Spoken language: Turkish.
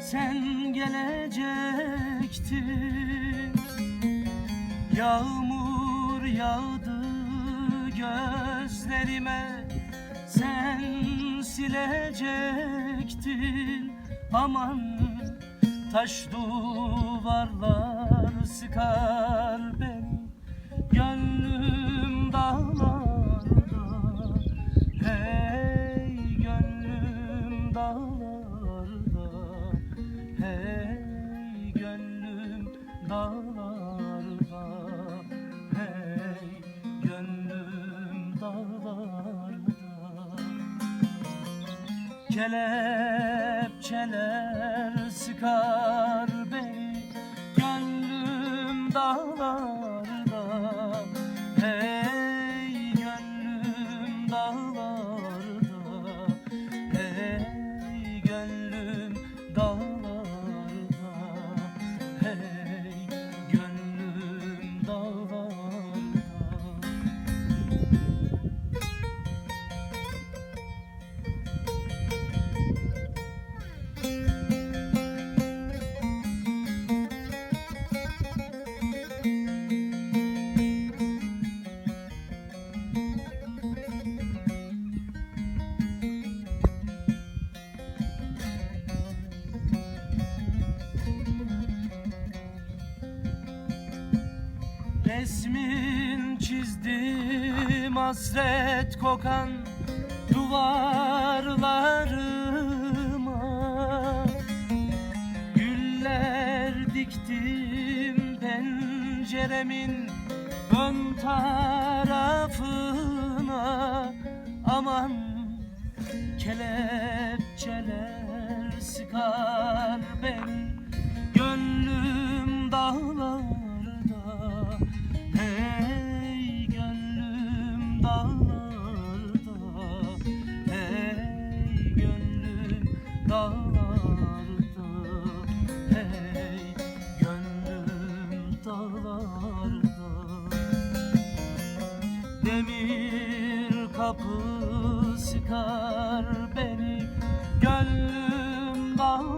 sen gelecektin. Yağmur yağdı gözlerime Sen silecektin. Aman taş duvarlar sıkar beni Gönlüm Hey gönlüm dağlarda. Kelepçeler sıkar beni Gönlüm dağlarda Resmin çizdim hasret kokan duvarlarıma. Güller diktim penceremin ön tarafına. Aman kelepçeler sıkar dağlarda Hey gönlüm dağlarda Hey gönlüm dağlarda Demir kapı sıkar beni Gönlüm dağlarda.